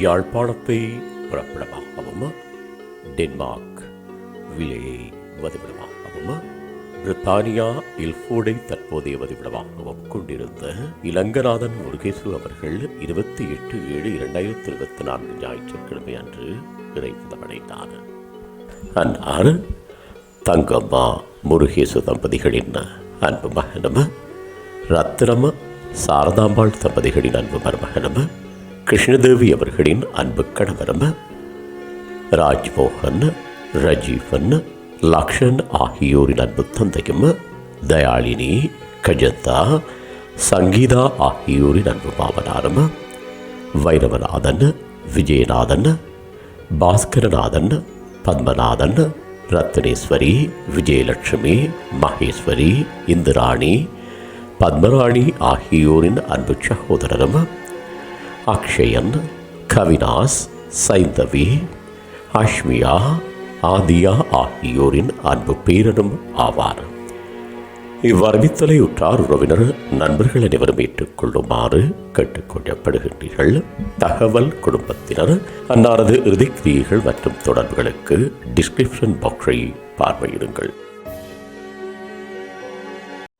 யாழ்ப்பாணத்தை புறப்படமாகவும்? டென்மார்க் விலையை வதிவிடமாகவும்? பிரித்தானியா இல்ஃபோர்டை தற்போதைய வதிவிடமாகவும் கொண்டிருந்த இலங்கநாதன் முருகேசு அவர்கள் இருபத்தி எட்டு ஏழு இரண்டாயிரத்தி இருபத்தி நான்கு ஞாயிற்றுக்கிழமை அன்று இறைப்பதமடைந்தார் அன்னார் தங்கம்மா முருகேசு தம்பதிகளின் அன்பு மகனும் ரத்தினம சாரதாம்பாள் தம்பதிகளின் அன்பு மருமகனும் கிருஷ்ணதேவி அவர்களின் அன்பு கணவரும் ராஜ்மோகன் ரஜீவன் லக்ஷன் ஆகியோரின் அன்பு தந்தையும் தயாளினி கஜந்தா சங்கீதா ஆகியோரின் அன்பு மாமனாரும் வைரவநாதன் விஜயநாதன் பாஸ்கரநாதன் பத்மநாதன் ரத்னேஸ்வரி விஜயலட்சுமி மகேஸ்வரி இந்திராணி பத்மராணி ஆகியோரின் அன்பு சகோதரரும் அக்ஷயன் கவினாஸ் சைந்தவி அஷ்மியா ஆதியா ஆகியோரின் அன்பு பேரனும் ஆவார். இவ்வறிவித்தலை உற்றார் உறவினர் நண்பர்கள் அனைவரும் ஏற்றுக்கொள்ளுமாறு கேட்டுக்கொள்ளப்படுகின்றீர்கள். தகவல் குடும்பத்தினர் அன்னாரது இறுதிக்கிரியைகள் மற்றும் தொடர்புகளுக்கு டிஸ்கிரிப்ஷன் பாக்ஸை பார்வையிடுங்கள்.